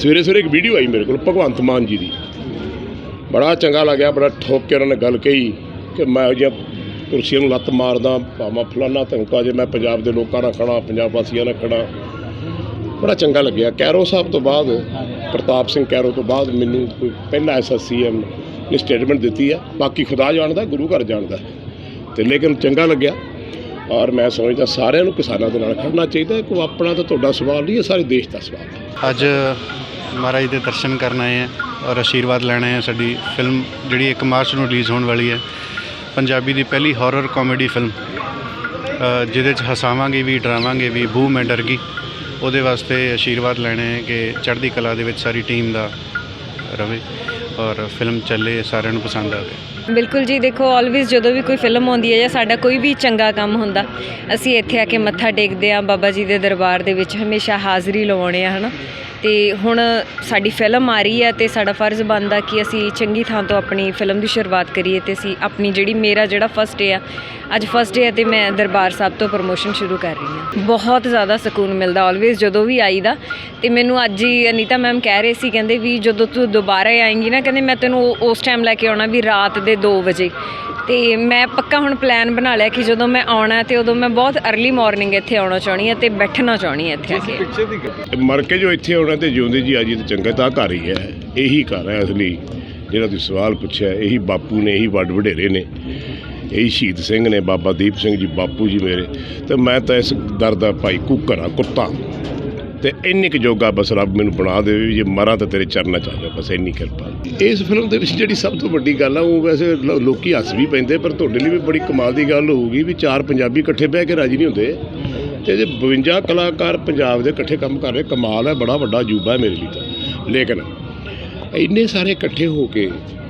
ਸਵੇਰੇ ਸਵੇਰੇ ਇੱਕ ਵੀਡੀਓ ਆਈ ਮੇਰੇ ਕੋਲ, ਭਗਵੰਤ ਮਾਨ ਜੀ ਦੀ। ਬੜਾ ਚੰਗਾ ਲੱਗਿਆ, ਬੜਾ ਠੋਕ ਕੇ ਉਹਨਾਂ ਨੇ ਗੱਲ ਕਹੀ ਕਿ ਮੈਂ ਜੇ ਕੁਰਸੀਆਂ ਨੂੰ ਲੱਤ ਮਾਰਦਾ, ਭਾਵਾਂ ਫਲਾਨਾ ਧਮਕਾ ਜੇ ਮੈਂ ਪੰਜਾਬ ਦੇ ਲੋਕਾਂ ਨਾਲ ਖੜਾ, ਪੰਜਾਬ ਵਾਸੀਆਂ ਨਾਲ ਖੜਾ। ਬੜਾ ਚੰਗਾ ਲੱਗਿਆ। ਕੈਰੋ ਸਾਹਿਬ ਤੋਂ ਬਾਅਦ, ਪ੍ਰਤਾਪ ਸਿੰਘ ਕੈਰੋ ਤੋਂ ਬਾਅਦ ਮੈਨੂੰ ਕੋਈ ਪਹਿਲਾ ਐਸਾ ਸੀਐਮ ਨੇ ਸਟੇਟਮੈਂਟ ਦਿੱਤੀ ਆ। ਬਾਕੀ ਖੁਦਾ ਜਾਣਦਾ, ਗੁਰੂ ਘਰ ਜਾਣਦਾ। ਤੇ ਲੇਕਿਨ ਚੰਗਾ ਲੱਗਿਆ। ਔਰ ਮੈਂ ਸਮਝਦਾ ਸਾਰਿਆਂ ਨੂੰ ਕਿਸਾਨਾਂ ਦੇ ਨਾਲ ਖੜਨਾ ਚਾਹੀਦਾ। ਕੋਈ ਆਪਣਾ ਤਾਂ ਤੁਹਾਡਾ ਸਵਾਲ ਨਹੀਂ ਹੈ, ਸਾਰੇ ਦੇਸ਼ ਦਾ ਸਵਾਲ ਹੈ। ਅੱਜ ਮਹਾਰਾਜ ਦੇ ਦਰਸ਼ਨ ਕਰਨ ਆਏ ਹਾਂ ਔਰ ਆਸ਼ੀਰਵਾਦ ਲੈਣ ਆਏ ਹਾਂ ਸਾਡੀ ਫਿਲਮ ਜਿਹੜੀ 1 ਮਾਰਚ ਨੂੰ ਰਿਲੀਜ਼ ਹੋਣ ਵਾਲੀ ਹੈ, ਪੰਜਾਬੀ ਦੀ ਪਹਿਲੀ ਹਾਰਰ ਕਾਮੇਡੀ ਫਿਲਮ ਜਿਹਦੇ 'ਚ ਹਸਾਵਾਂਗੇ ਵੀ, ਡਰਾਵਾਂਗੇ ਵੀ, ਬੂ ਮੈਂ ਡਰ ਗਈ। ਉਹਦੇ ਵਾਸਤੇ ਆਸ਼ੀਰਵਾਦ ਲੈਣੇ ਹੈ ਕਿ ਚੜ੍ਹਦੀ ਕਲਾ ਦੇ ਵਿੱਚ ਸਾਰੀ ਟੀਮ ਦਾ ਰਵੇ ਔਰ ਫਿਲਮ ਚੱਲੇ, ਸਾਰਿਆਂ ਨੂੰ ਪਸੰਦ ਆਵੇ। ਬਿਲਕੁਲ ਜੀ, ਦੇਖੋ ਆਲਵੇਜ਼ ਜਦੋਂ ਵੀ ਕੋਈ ਫਿਲਮ ਆਉਂਦੀ ਹੈ ਜਾਂ ਸਾਡਾ ਕੋਈ ਵੀ ਚੰਗਾ ਕੰਮ ਹੁੰਦਾ, ਅਸੀਂ ਇੱਥੇ ਆ ਕੇ ਮੱਥਾ ਟੇਕਦੇ ਆ ਬਾਬਾ ਜੀ ਦੇ ਦਰਬਾਰ ਦੇ ਵਿੱਚ ਹਮੇਸ਼ਾ ਹਾਜ਼ਰੀ ਲਵਾਉਣੇ ਆ, ਹਨਾ? ਤੇ ਹੁਣ ਸਾਡੀ ਫਿਲਮ ਆ ਰਹੀ ਹੈ ਤੇ ਸਾਡਾ ਫਰਜ਼ ਬਣਦਾ ਕਿ ਅਸੀਂ ਚੰਗੀ ਥਾਂ ਤੋਂ ਆਪਣੀ ਫਿਲਮ ਦੀ ਸ਼ੁਰੂਆਤ ਕਰੀਏ ਤੇ ਅਸੀਂ ਆਪਣੀ ਜਿਹੜੀ ਮੇਰਾ ਜਿਹੜਾ ਫਸਟ ਡੇ ਆ, ਅੱਜ ਫਸਟ ਡੇ ਹੈ ਤੇ ਮੈਂ ਦਰਬਾਰ ਸਾਹਿਬ ਤੋਂ ਪ੍ਰਮੋਸ਼ਨ ਸ਼ੁਰੂ ਕਰ ਰਹੀ ਹਾਂ। ਬਹੁਤ ਜ਼ਿਆਦਾ ਸਕੂਨ ਮਿਲਦਾ ਆਲਵੇਜ਼ ਜਦੋਂ ਵੀ ਆਈਦਾ ਤੇ ਮੈਨੂੰ ਅੱਜ ਹੀ ਅਨੀਤਾ ਮੈਮ ਕਹਿ ਰਹੇ ਸੀ, ਕਹਿੰਦੇ ਵੀ ਜਦੋਂ ਤੂੰ ਦੁਬਾਰਾ ਆਏਂਗੀ ਨਾ, ਕਹਿੰਦੇ ਮੈਂ ਤੈਨੂੰ ਉਸ ਟਾਈਮ ਲੈ ਕੇ ਆਉਣਾ ਵੀ ਰਾਤ ਦੇ 2 ਵਜੇ। ਤੇ ਮੈਂ ਪੱਕਾ ਹੁਣ ਪਲਾਨ ਬਣਾ ਲਿਆ ਕਿ ਜਦੋਂ ਮੈਂ ਆਉਣਾ ਤੇ ਉਦੋਂ ਮੈਂ ਬਹੁਤ अर्ਲੀ ਮਾਰਨਿੰਗ ਇੱਥੇ ਆਉਣਾ ਚਾਹਣੀ ਹੈ ਤੇ ਬੈਠਣਾ ਚਾਹਣੀ ਹੈ ਇੱਥੇ ਆ ਕੇ। ਤੇ ਮਰ ਕੇ ਜੋ ਇੱਥੇ ਆਉਣਾ ਤੇ ਜਿਉਂਦੇ ਜੀ ਆਜੀ ਤੇ ਚੰਗਾ ਤਾਂ ਘਰ ਹੀ ਹੈ। ਇਹੀ ਘਰ ਹੈ ਅਸਲੀ। ਜਿਹੜਾ ਤੁਸੀਂ ਸਵਾਲ ਪੁੱਛਿਆ, ਇਹੀ ਬਾਪੂ ਨੇ, ਇਹੀ ਵੱਡ ਵਡੇਰੇ ਨੇ। ਇਹੀ ਸ਼ਹੀਦ ਸਿੰਘ ਨੇ, ਬਾਬਾ ਦੀਪ ਸਿੰਘ ਜੀ, ਬਾਪੂ ਜੀ ਮੇਰੇ। ਤੇ ਮੈਂ ਤਾਂ ਇਸ ਦਰ ਦਾ ਭਾਈ ਕੁੱਕਰ ਆ ਕੁੱਤਾ। ਤੇ ਇੰਨੀ ਕੁ ਜੋਗਾ ਬਸ ਰੱਬ ਮੈਨੂੰ ਬਣਾ ਦੇਵੇ ਵੀ ਜੇ ਮਰਾਂ ਤਾਂ ਤੇਰੇ ਚਰਨਾਂ ਚ ਆ ਜਾ, ਬਸ ਇੰਨੀ ਕਿਰਪਾ ਇਸ ਫਿਲਮ ਦੇ ਵਿੱਚ ਜਿਹੜੀ ਸਭ ਤੋਂ ਵੱਡੀ ਗੱਲ ਆ, ਉਹ ਵੈਸੇ ਲੋ- ਲੋਕੀ ਹੱਸ ਵੀ ਪੈਂਦੇ, ਪਰ ਤੁਹਾਡੇ ਲਈ ਵੀ ਬੜੀ ਕਮਾਲ ਦੀ ਗੱਲ ਹੋਊਗੀ ਵੀ ਚਾਰ ਪੰਜਾਬੀ ਇਕੱਠੇ ਬਹਿ ਕੇ ਰਾਜੀ ਨਹੀਂ ਹੁੰਦੇ। ਤੇ ਜੇ 52 ਕਲਾਕਾਰ ਪੰਜਾਬ ਦੇ ਇਕੱਠੇ ਕੰਮ ਕਰ ਰਹੇ, ਕਮਾਲ ਹੈ, ਬੜਾ ਵੱਡਾ ਅਜੂਬਾ ਹੈ ਮੇਰੇ ਲਈ ਤਾਂ। ਲੇਕਿਨ ਇੰਨੇ ਸਾਰੇ ਇਕੱਠੇ ਹੋ ਕੇ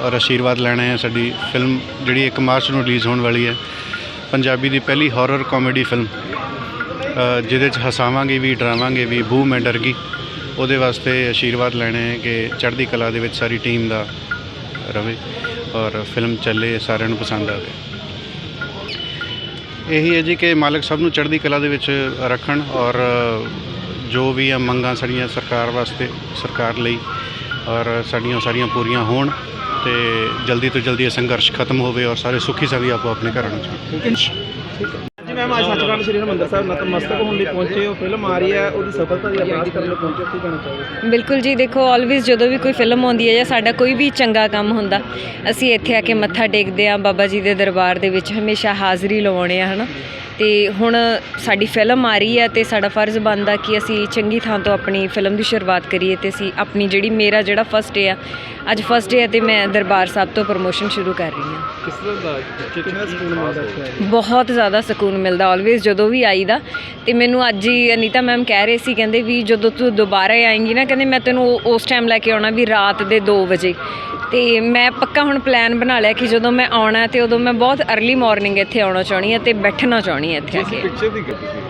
ਔਰ ਆਸ਼ੀਰਵਾਦ ਲੈਣਾ ਹੈ ਸਾਡੀ ਫਿਲਮ ਜਿਹੜੀ 1 ਮਾਰਚ ਨੂੰ ਰਿਲੀਜ਼ ਹੋਣ ਵਾਲੀ ਹੈ। ਪੰਜਾਬੀ ਦੀ ਪਹਿਲੀ ਹਾਰਰ ਕਾਮੇਡੀ ਫਿਲਮ ਜਿਹਦੇ 'ਚ ਹਸਾਵਾਂਗੇ ਵੀ, ਡਰਾਵਾਂਗੇ ਵੀ ਬੂ ਮੈਂ ਡਰ ਗਈ। ਉਹਦੇ ਵਾਸਤੇ ਆਸ਼ੀਰਵਾਦ ਲੈਣਾ ਹੈ ਕਿ ਚੜ੍ਹਦੀ ਕਲਾ ਦੇ ਵਿੱਚ ਸਾਰੀ ਟੀਮ ਦਾ ਰਵੇ ਔਰ ਫਿਲਮ ਚੱਲੇ, ਸਾਰਿਆਂ ਨੂੰ ਪਸੰਦ ਆਵੇ। ਇਹੀ ਹੈ ਜੀ ਕਿ ਮਾਲਕ ਸਭ ਨੂੰ ਚੜ੍ਹਦੀ ਕਲਾ ਦੇ ਵਿੱਚ ਰੱਖਣ ਔਰ ਜੋ ਵੀ ਆ ਮੰਗਾਂ ਸਾਡੀਆਂ ਸਰਕਾਰ ਵਾਸਤੇ, ਸਰਕਾਰ ਲਈ ਔਰ ਸਾਡੀਆਂ ਸਾਰੀਆਂ ਪੂਰੀਆਂ ਹੋਣ। ਤੇ ਜਲਦੀ ਤੋਂ ਜਲਦੀ ਇਹ ਸੰਘਰਸ਼ ਖਤਮ ਹੋਵੇ ਔਰ ਸਾਰੇ ਸੁਖੀ ਸਵੀ ਆਪੋ ਆਪਣੇ ਘਰਾਂ ਨੂੰ ਜਾਣ ਜੀ ਮੈਮ ਅੱਜ ਸੱਚਖੰਡ ਸ੍ਰੀ ਹਰਿਮੰਦਰ ਸਾਹਿਬ ਨਤਮਸਤਕ ਹੋਣ ਲਈ ਪਹੁੰਚੇ ਹੋ। ਫਿਲਮ ਆ ਰਹੀ ਹੈ ਉਹਦੀ ਸਫਲਤਾ ਦੀ ਅਰਦਾਸ ਕਰਨ ਲਈ ਪਹੁੰਚੇ ਕੀ ਕਹਿਣਾ ਚਾਹੋਗੇ? ਬਿਲਕੁਲ ਜੀ ਦੇਖੋ ਆਲਵੇਜ਼ ਜਦੋਂ ਵੀ ਕੋਈ ਫਿਲਮ ਆਉਂਦੀ ਹੈ ਜਾਂ ਸਾਡਾ ਕੋਈ ਵੀ ਚੰਗਾ ਕੰਮ ਹੁੰਦਾ ਅਸੀਂ ਇੱਥੇ ਆ ਕੇ ਮੱਥਾ ਟੇਕਦੇ ਆ ਬਾਬਾ ਜੀ ਦੇ ਦਰਬਾਰ ਦੇ ਵਿੱਚ ਹਮੇਸ਼ਾ ਹਾਜ਼ਰੀ ਲਵਾਉਣੇ ਆ ਹਨਾ? ਤੇ ਹੁਣ ਸਾਡੀ ਫਿਲਮ ਆ ਰਹੀ ਹੈ ਤੇ ਸਾਡਾ ਫਰਜ਼ ਬਣਦਾ ਕਿ ਅਸੀਂ ਚੰਗੀ ਥਾਂ ਤੋਂ ਆਪਣੀ ਫਿਲਮ ਦੀ ਸ਼ੁਰੂਆਤ ਕਰੀਏ ਤੇ ਅਸੀਂ ਆਪਣੀ ਜਿਹੜੀ ਮੇਰਾ ਜਿਹੜਾ ਫਸਟ ਡੇ ਆ ਅੱਜ ਫਸਟ ਡੇ ਹੈ ਤੇ ਮੈਂ ਦਰਬਾਰ ਸਾਹਿਬ ਤੋਂ ਪ੍ਰਮੋਸ਼ਨ ਸ਼ੁਰੂ ਕਰ ਰਹੀ ਹਾਂ। ਕਿਸ ਤਰ੍ਹਾਂ ਦਾ ਕਿੰਨਾ ਸਕੂਨ ਮਿਲਦਾ ਇੱਥੇ ਆ ਕੇ? ਬਹੁਤ ਜ਼ਿਆਦਾ ਸਕੂਨ ਮਿਲਦਾ ਆਲਵੇਜ਼ ਜਦੋਂ ਵੀ ਆਈਦਾ। ਤੇ ਮੈਨੂੰ ਅੱਜ ਹੀ ਅਨੀਤਾ ਮੈਮ ਕਹਿ ਰਹੇ ਸੀ ਕਹਿੰਦੇ ਵੀ ਜਦੋਂ ਤੂੰ ਦੁਬਾਰਾ ਆਏਂਗੀ ਨਾ ਕਹਿੰਦੇ ਮੈਂ ਤੈਨੂੰ ਉਸ ਟਾਈਮ ਲੈ ਕੇ ਆਉਣਾ ਵੀ ਰਾਤ ਦੇ 2 ਵਜੇ। ਤੇ ਮੈਂ ਪੱਕਾ ਹੁਣ ਪਲਾਨ ਬਣਾ ਲਿਆ ਕਿ ਜਦੋਂ ਮੈਂ ਆਉਣਾ ਤੇ ਉਦੋਂ ਮੈਂ ਬਹੁਤ अर्ਲੀ ਮਾਰਨਿੰਗ ਇੱਥੇ ਆਉਣਾ ਚਾਹਣੀ ਹੈ ਤੇ ਬੈਠਣਾ ਚਾਹਣੀ ਹੈ ਇੱਥੇ ਆ ਕੇ। ਪਿਕਚਰ ਦੀ ਗੱਲ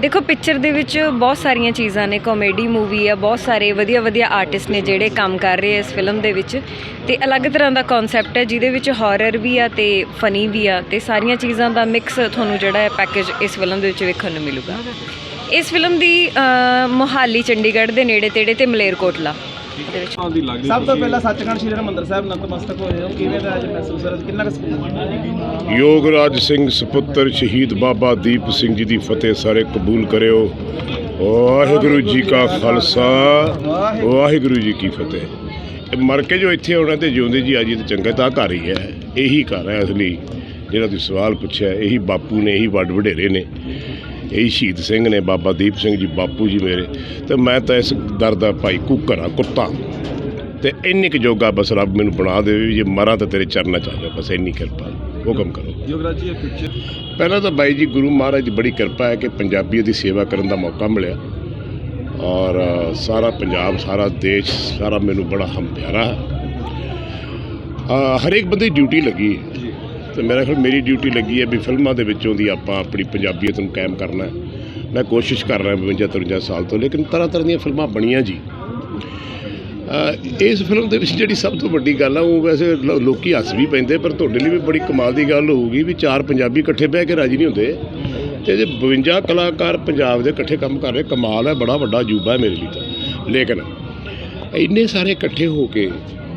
ਦੇਖੋ ਪਿਕਚਰ ਦੇ ਵਿੱਚ ਬਹੁਤ ਸਾਰੀਆਂ ਚੀਜ਼ਾਂ ਨੇ ਕਾਮੇਡੀ ਮੂਵੀ ਆ ਬਹੁਤ ਸਾਰੇ ਵਧੀਆ ਵਧੀਆ ਆਰਟਿਸਟ ਨੇ ਜਿਹੜੇ ਕੰਮ ਕਰ ਰਹੇ ਆ ਇਸ ਫਿਲਮ ਦੇ ਵਿੱਚ ਤੇ ਅਲੱਗ ਤਰ੍ਹਾਂ ਦਾ ਕਨਸੈਪਟ ਹੈ ਜਿਹਦੇ ਵਿੱਚ ਹਾਰਰ ਵੀ ਆ ਤੇ ਫਨੀ ਵੀ ਆ ਤੇ ਸਾਰੀਆਂ ਚੀਜ਼ਾਂ ਦਾ ਮਿਕਸ ਤੁਹਾਨੂੰ ਜਿਹੜਾ ਹੈ ਪੈਕੇਜ ਇਸ ਫਿਲਮ ਦੇ ਵਿੱਚ ਵੇਖਣ ਨੂੰ ਮਿਲੂਗਾ। ਇਸ ਫਿਲਮ ਦੀ ਅ, ਮੋਹਾਲੀ ਚੰਡੀਗੜ੍ਹ ਦੇ ਨੇੜੇ ਤੇੜੇ ਤੇ ਮਲੇਰਕੋਟਲਾ। ਦੇ ਵਿੱਚ। ਸਭ ਤੋਂ ਪਹਿਲਾਂ ਸੱਚਖੰਡ ਸ੍ਰੀ ਹਰਿਮੰਦਰ ਸਾਹਿਬ ਨਤਮਸਤਕ ਹੋਏ ਹੋ। ਕਿਵੇਂ ਦਾ ਅੱਜ ਮਹਿਸੂਸ ਹੋ ਰਿਹਾ ਕਿੰਨਾ ਕੁ ਸਕੂਨ ਯੋਗਰਾਜ ਸਿੰਘ ਸੁਪੁੱਤਰ ਸ਼ਹੀਦ ਬਾਬਾ ਦੀਪ ਸਿੰਘ ਜੀ ਦੀ ਫਤਿਹ ਸਾਰੇ ਕਬੂਲ ਕਰਿਓ। ਵਾਹਿਗੁਰੂ ਜੀ ਕਾ ਖਾਲਸਾ ਵਾਹਿਗੁਰੂ ਜੀ ਕੀ ਫਤਿਹ। ਮਰ ਕੇ ਜੋ ਇੱਥੇ ਆਉਣਾ ਤੇ ਜਿਉਂਦੇ ਜੀ ਆਜੀ ਤੇ ਚੰਗਾ ਤਾਂ ਘਰ ਹੀ ਹੈ। ਇਹੀ ਘਰ ਹੈ ਅਸਲੀ। ਜਿਹੜਾ ਤੁਸੀਂ ਸਵਾਲ ਪੁੱਛਿਆ ਇਹੀ ਬਾਪੂ ਨੇ ਇਹੀ ਵੱਡ ਵਡੇਰੇ ਨੇ। ਇਹੀ ਸ਼ਹੀਦ ਸਿੰਘ ਨੇ ਬਾਬਾ ਦੀਪ ਸਿੰਘ ਜੀ ਬਾਪੂ ਜੀ ਮੇਰੇ ਤੇ ਮੈਂ ਤਾਂ ਇਸ ਦਰ ਦਾ ਭਾਈ ਕੁੱਕਰ ਆ ਕੁੱਤਾ। ਤੇ ਇੰਨੀ ਕੁ ਜੋਗਾ ਬਸ ਰੱਬ ਮੈਨੂੰ ਬਣਾ ਦੇਵੇ ਵੀ ਜੇ ਮਰਾਂ ਤਾਂ ਤੇਰੇ ਚਰਨਾਂ ਚ ਆ ਬਸ ਇੰਨੀ ਕਿਰਪਾ ਹੁਕਮ ਕਰੋ। ਯੋਗਰਾਜ ਜੀ ਇਹ ਪਿਕਚਰ ਪਹਿਲਾਂ ਤਾਂ ਬਾਈ ਜੀ ਗੁਰੂ ਮਹਾਰਾਜ ਦੀ ਬੜੀ ਕਿਰਪਾ ਹੈ ਕਿ ਪੰਜਾਬੀਆਂ ਦੀ ਸੇਵਾ ਕਰਨ ਦਾ ਮੌਕਾ ਮਿਲਿਆ। ਔਰ ਸਾਰਾ ਪੰਜਾਬ ਸਾਰਾ ਦੇਸ਼ ਸਾਰਾ ਮੈਨੂੰ ਬੜਾ ਹਮ ਪਿਆਰਾ ਹੈ। ਹਾਂ ਹਰੇਕ ਬੰਦੇ ਡਿਊਟੀ ਲੱਗੀ ਹੈ। ਤੇ ਮੇਰਾ ਖਿਆਲ ਮੇਰੀ ਡਿਊਟੀ ਲੱਗੀ ਹੈ ਵੀ ਫਿਲਮਾਂ ਦੇ ਵਿੱਚੋਂ ਦੀ ਆਪਾਂ ਆਪਣੀ ਪੰਜਾਬੀਅਤ ਨੂੰ ਕਾਇਮ ਕਰਨਾ ਮੈਂ ਕੋਸ਼ਿਸ਼ ਕਰ ਰਿਹਾ 52 53 ਸਾਲ ਤੋਂ, ਲੇਕਿਨ ਤਰ੍ਹਾਂ ਤਰ੍ਹਾਂ ਦੀਆਂ ਫਿਲਮਾਂ ਬਣੀਆਂ ਜੀ। ਇਸ ਫਿਲਮ ਦੇ ਵਿੱਚ ਜਿਹੜੀ ਸਭ ਤੋਂ ਵੱਡੀ ਗੱਲ ਆ, ਉਹ ਵੈਸੇ ਲੋ- ਲੋਕੀ ਹੱਸ ਵੀ ਪੈਂਦੇ, ਪਰ ਤੁਹਾਡੇ ਲਈ ਵੀ ਬੜੀ ਕਮਾਲ ਦੀ ਗੱਲ ਹੋਊਗੀ ਵੀ ਚਾਰ ਪੰਜਾਬੀ ਇਕੱਠੇ ਬਹਿ ਕੇ ਰਾਜੀ ਨਹੀਂ ਹੁੰਦੇ। ਤੇ ਜੇ 52 ਕਲਾਕਾਰ ਪੰਜਾਬ ਦੇ ਇਕੱਠੇ ਕੰਮ ਕਰ ਰਹੇ, ਕਮਾਲ ਹੈ, ਬੜਾ ਵੱਡਾ ਅਜੂਬਾ ਹੈ ਮੇਰੇ ਲਈ ਤਾਂ। ਲੇਕਿਨ ਇੰਨੇ ਸਾਰੇ ਇਕੱਠੇ ਹੋ ਕੇ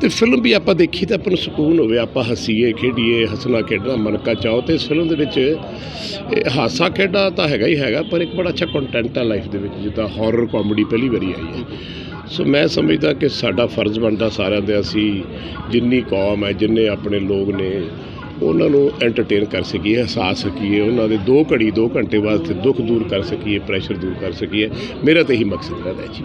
ਤੇ ਫਿਲਮ ਵੀ ਆਪਾਂ ਦੇਖੀ ਤਾਂ ਆਪਾਂ ਨੂੰ ਸਕੂਨ ਹੋਵੇ, ਆਪਾਂ ਹਸੀਏ, ਖੇਡੀਏ, ਹੱਸਣਾ ਖੇਡਣਾ, ਮਨਕਾ ਚਾਹੋ ਤੇ ਇਸ ਫਿਲਮ ਦੇ ਵਿੱਚ ਇਹ ਹਾਸਾ ਖੇਡਾ ਤਾਂ ਹੈਗਾ ਹੀ ਹੈਗਾ, ਪਰ ਇੱਕ ਬੜਾ ਅੱਛਾ ਕੰਟੈਂਟ ਆ ਲਾਈਫ ਦੇ ਵਿੱਚ, ਜਿੱਦਾਂ ਹਾਰਰ ਕਾਮੇਡੀ ਪਹਿਲੀ ਵਾਰੀ ਆਈ ਹੈ। ਸੋ ਮੈਂ ਸਮਝਦਾ ਕਿ ਸਾਡਾ ਫਰਜ਼ ਬਣਦਾ ਸਾਰਿਆਂ ਦੇ ਅਸੀਂ ਜਿੰਨੀ ਕੌਮ ਹੈ, ਜਿੰਨੇ ਆਪਣੇ ਲੋਕ ਨੇ, ਉਹਨਾਂ ਨੂੰ ਐਂਟਰਟੇਨ ਕਰ ਸਕੀਏ, ਹਸਾ ਸਕੀਏ, ਉਹਨਾਂ ਦੇ ਦੋ ਘੜੀ, ਦੋ ਘੰਟੇ ਵਾਸਤੇ ਦੁੱਖ ਦੂਰ ਕਰ ਸਕੀਏ ਪ੍ਰੈਸ਼ਰ ਦੂਰ ਕਰ ਸਕੀਏ। ਮੇਰਾ ਤਾਂ ਇਹੀ ਮਕਸਦ ਰਹਿੰਦਾ ਜੀ।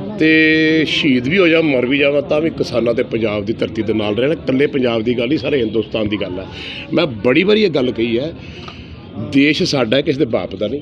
ਤੇ ਸ਼ਹੀਦ ਵੀ ਹੋ ਜਾ, ਮਰ ਵੀ ਜਾਵਾਂ, ਤਾਂ ਵੀ ਕਿਸਾਨਾਂ ਤੇ ਪੰਜਾਬ ਦੀ ਧਰਤੀ ਦੇ ਨਾਲ ਰਹਿਣਾ। ਇਕੱਲੇ ਪੰਜਾਬ ਦੀ ਗੱਲ ਨਹੀਂ, ਸਾਰੇ ਹਿੰਦੁਸਤਾਨ ਦੀ ਗੱਲ ਹੈ ਮੈਂ ਬੜੀ ਵਾਰੀ ਇਹ ਗੱਲ ਕਹੀ ਹੈ, ਦੇਸ਼ ਸਾਡਾ ਕਿਸੇ ਦੇ ਬਾਪ ਦਾ ਨਹੀਂ।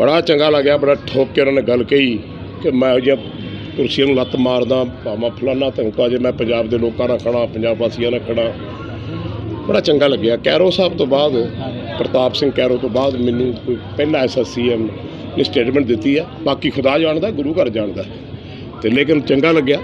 ਬੜਾ ਚੰਗਾ ਲੱਗਿਆ, ਬੜਾ ਠੋਕ ਕੇ ਉਹਨਾਂ ਨੇ ਗੱਲ ਕਹੀ ਕਿ ਮੈਂ ਇਹੋ ਜਿਹੀਆਂ ਕੁਰਸੀਆਂ ਨੂੰ ਲੱਤ ਮਾਰਦਾ, ਭਾਵਾਂ ਫਲਾਨਾ ਧਮਕਾ ਜੇ ਮੈਂ ਪੰਜਾਬ ਦੇ ਲੋਕਾਂ ਨਾਲ ਖੜਾ ਪੰਜਾਬ ਵਾਸੀਆਂ ਨਾਲ ਖੜਾ ਬੜਾ ਚੰਗਾ ਲੱਗਿਆ। ਕੈਰੋ ਸਾਹਿਬ ਤੋਂ ਬਾਅਦ, ਪ੍ਰਤਾਪ ਸਿੰਘ ਕੈਰੋ ਤੋਂ ਬਾਅਦ ਮੈਨੂੰ ਕੋਈ ਪਹਿਲਾ ਐਸਾ ਸੀਐਮ ਨੇ ਸਟੇਟਮੈਂਟ ਦਿੱਤੀ ਆ, ਬਾਕੀ ਖੁਦਾ ਜਾਣਦਾ, ਗੁਰੂ ਘਰ ਜਾਣਦਾ। ਤੇ ਲੇਕਿਨ ਚੰਗਾ ਲੱਗਿਆ।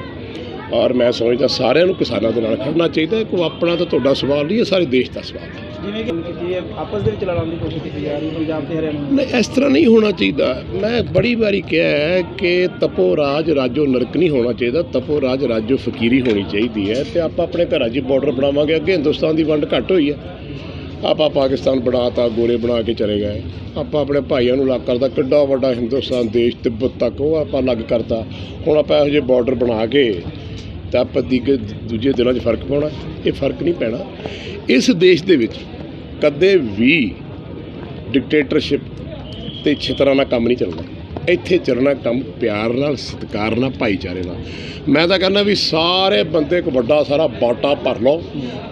ਔਰ ਮੈਂ ਸਮਝਦਾ ਸਾਰਿਆਂ ਨੂੰ ਕਿਸਾਨਾਂ ਦੇ ਨਾਲ ਖੜਨਾ ਚਾਹੀਦਾ ਕੋਈ ਆਪਣਾ ਤਾਂ ਤੁਹਾਡਾ ਸਵਾਲ ਨਹੀਂ ਇਹ ਸਾਰੇ ਦੇਸ਼ ਦਾ ਸਵਾਲ ਹੈ। ਜਿਵੇਂ ਕਿ ਕੀਤੀ ਆਪਸ ਦੇ ਵਿੱਚ ਲੜਾਉਣ ਦੀ ਕੋਸ਼ਿਸ਼ ਕੀਤੀ ਜਾ ਰਹੀ ਪੰਜਾਬ ਤੇ ਹਰਿਆਣਾ ਨਹੀਂ, ਇਸ ਤਰ੍ਹਾਂ ਨਹੀਂ ਹੋਣਾ ਚਾਹੀਦਾ। ਮੈਂ ਬੜੀ ਵਾਰੀ ਕਿਹਾ ਹੈ ਕਿ ਤਪੋ ਰਾਜ ਰਾਜੋ ਨਰਕ ਨਹੀਂ ਹੋਣਾ ਚਾਹੀਦਾ। ਤਪੋ ਰਾਜ ਰਾਜੋ ਫਕੀਰੀ ਹੋਣੀ ਚਾਹੀਦੀ ਹੈ ਤੇ ਆਪਾਂ ਆਪਣੇ ਘਰਾਂ 'ਚ ਬਾਰਡਰ ਬਣਾਵਾਂਗੇ। ਅੱਗੇ ਹਿੰਦੁਸਤਾਨ ਦੀ ਵੰਡ ਘੱਟ ਹੋਈ ਹੈ। ਆਪਾਂ ਪਾਕਿਸਤਾਨ ਬਣਾਤਾ ਗੋਰੇ ਬਣਾ ਕੇ ਚਲੇ ਗਏ। ਆਪਾਂ ਆਪਣੇ ਭਾਈਆਂ ਨੂੰ ਅਲੱਗ ਕਰਦਾ ਕਿੱਡਾ ਵੱਡਾ ਹਿੰਦੁਸਤਾਨ ਦੇਸ਼, ਤਿੱਬਤ ਤੱਕ ਉਹ ਆਪਾਂ ਅਲੱਗ ਕਰਤਾ। ਹੁਣ ਆਪਾਂ ਇਹੋ ਜਿਹੇ ਬਾਰਡਰ ਬਣਾ ਕੇ ਤਾਂ ਆਪਾਂ ਦੀ ਦੂਜੇ ਦਿਨਾਂ 'ਚ ਫ਼ਰਕ ਪਾਉਣਾ। ਇਹ ਫ਼ਰਕ ਨਹੀਂ ਪੈਣਾ। ਇਸ ਦੇਸ਼ ਦੇ ਵਿੱਚ ਕਦੇ ਵੀ ਡਿਕਟੇਟਰਸ਼ਿਪ ਤੇ ਛਿਤਰਾਂ ਨਾਲ ਕੰਮ ਨਹੀਂ ਚੱਲਣਾ ਇੱਥੇ ਚੱਲਣਾ ਕੰਮ ਪਿਆਰ ਨਾਲ, ਸਤਿਕਾਰ ਨਾਲ, ਭਾਈਚਾਰੇ ਨਾਲ। ਮੈਂ ਤਾਂ ਕਹਿੰਦਾ ਵੀ ਸਾਰੇ ਬੰਦੇ ਇੱਕ ਵੱਡਾ ਸਾਰਾ ਬਾਟਾ ਭਰ ਲਓ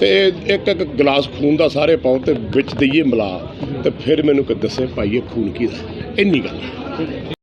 ਤੇ ਇੱਕ ਇੱਕ ਗਲਾਸ ਖੂਨ ਦਾ ਸਾਰੇ ਪਾਓ ਤੇ ਵਿੱਚ ਦਈਏ ਮਿਲਾ। ਤੇ ਫਿਰ ਮੈਨੂੰ ਕਿ ਦੱਸੇ ਭਾਈ ਇਹ ਖੂਨ ਕੀ ਦਾ? ਇੰਨੀ ਗੱਲ ਹੈ।